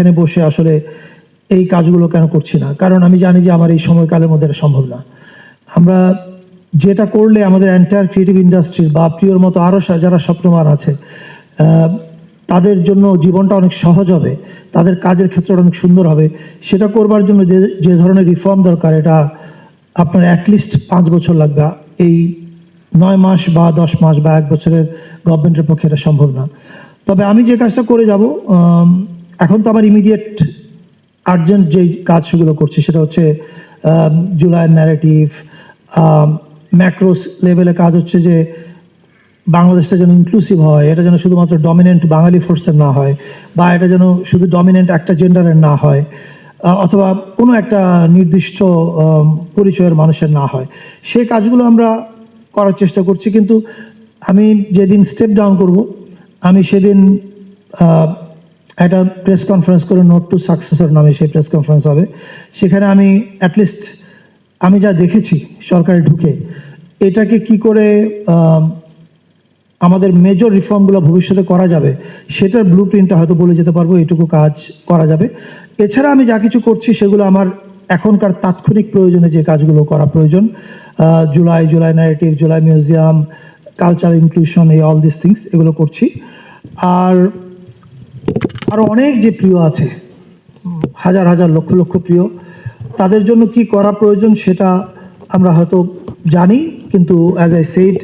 এখানে বসে আসলে এই কাজগুলো কেন করছি না? কারণ আমি জানি যে আমার এই সময়কালের মধ্যে এটা সম্ভব না। আমরা যেটা করলে আমাদের এন্টায়ার ক্রিয়েটিভ ইন্ডাস্ট্রি বা প্রিয়র মতো আরও যারা স্বপ্নমান আছে তাদের জন্য জীবনটা অনেক সহজ হবে, তাদের কাজের ক্ষেত্রটা অনেক সুন্দর হবে। সেটা করবার জন্য যে যে ধরনের রিফর্ম দরকার, এটা আপনার অ্যাটলিস্ট পাঁচ বছর লাগবে। এই নয় মাস বা দশ মাস বা এক বছরের গভর্নমেন্টের পক্ষে এটা সম্ভব না। তবে আমি যে কাজটা করে যাব এখন তো আমার ইমিডিয়েট আর্জেন্ট যে কাজগুলো করছি সেটা হচ্ছে জুলাইয়ের ন্যারেটিভ ম্যাক্রোস লেভেলে কাজ হচ্ছে যে বাংলাদেশটা যেন ইনক্লুসিভ হয়, এটা যেন শুধুমাত্র ডমিনেন্ট বাঙালি ফোর্সের না হয়, বা এটা যেন শুধু ডমিনেন্ট একটা জেন্ডারের না হয় অথবা কোনো একটা নির্দিষ্ট পরিচয়ের মানুষের না হয়। সেই কাজগুলো আমরা করার চেষ্টা করছি, কিন্তু আমি যেদিন স্টেপ ডাউন করব, আমি সেদিন একটা প্রেস কনফারেন্স করে নোট টু সাকসেসর নামে সেই প্রেস কনফারেন্স হবে। সেখানে আমি অ্যাটলিস্ট আমি যা দেখেছি সরকারে ঢুকে এটাকে কি করে আম, আমাদের মেজর রিফর্মগুলো ভবিষ্যতে করা যাবে সেটার ব্লু প্রিন্টটা হয়তো বলে যেতে পারব এটুকু কাজ করা যাবে। এছাড়া আমি যা কিছু করছি সেগুলো আমার এখনকার তাৎক্ষণিক প্রয়োজনে যে কাজগুলো করা প্রয়োজন July July narrative July museum culture inclusion এই অল দিস থিংস এগুলো করছি। আর আরও অনেক যে প্রিয় আছে, হাজার হাজার লক্ষ লক্ষ প্রিয়, তাদের জন্য কি করা প্রয়োজন সেটা আমরা হয়তো জানি, কিন্তু অ্যাজ আই সেইড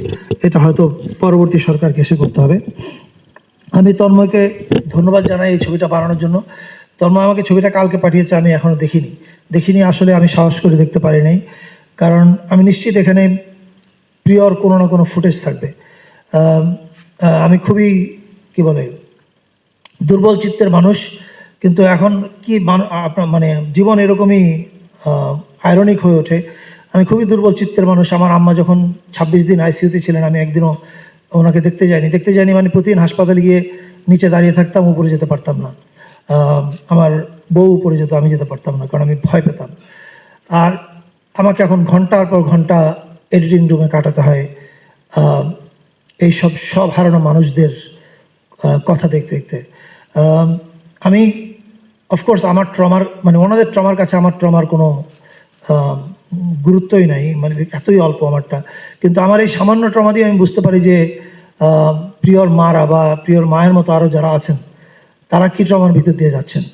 এটা হয়তো পরবর্তী সরকারকে এসে করতে হবে। আমি তন্ময়কে ধন্যবাদ জানাই এই ছবিটা বানানোর জন্য। তন্ময় আমাকে ছবিটা কালকে পাঠিয়েছে, আমি এখনও দেখিনি। দেখিনি আসলে, আমি সাহস করে দেখতে পারি নাই। কারণ আমি নিশ্চিত এখানে প্রিয়র কোনো না কোনো ফুটেজ থাকবে। আমি খুবই, কি বলে দুর্বল চিত্তের মানুষ, কিন্তু এখন কি আপনার মানে জীবন এরকমই আয়রনিক হয়ে ওঠে। আমি খুবই দুর্বল চিত্তের মানুষ। আমার আম্মা যখন ছাব্বিশ দিন আইসিইউতে ছিলেন, আমি একদিনও ওনাকে দেখতে যাইনি। দেখতে যাইনি মানে প্রতিদিন হাসপাতালে গিয়ে নিচে দাঁড়িয়ে থাকতাম, উপরে যেতে পারতাম না। আমার বউ উপরে যেত, আমি যেতে পারতাম না, কারণ আমি ভয় পেতাম। আর আমাকে এখন ঘণ্টার পর ঘণ্টা এডিটিং রুমে কাটাতে হয়। এই সব সব হারানো মানুষদের কথা দেখতে দেখতে। আম, আমি অফকোর্স আমার ট্রমার মানে ওনাদের ট্রমার কাছে আমার ট্রমার কোনো গুরুত্বই নাই মানে এতই অল্প আমারটা। কিন্তু আমার এই সামান্য ট্রমা দিয়ে আমি বুঝতে পারি যে প্রিয়র মারা বা প্রিয়র মায়ের মতো আরও যারা আছেন তারা কী ট্রমার ভিতর দিয়ে যাচ্ছেন?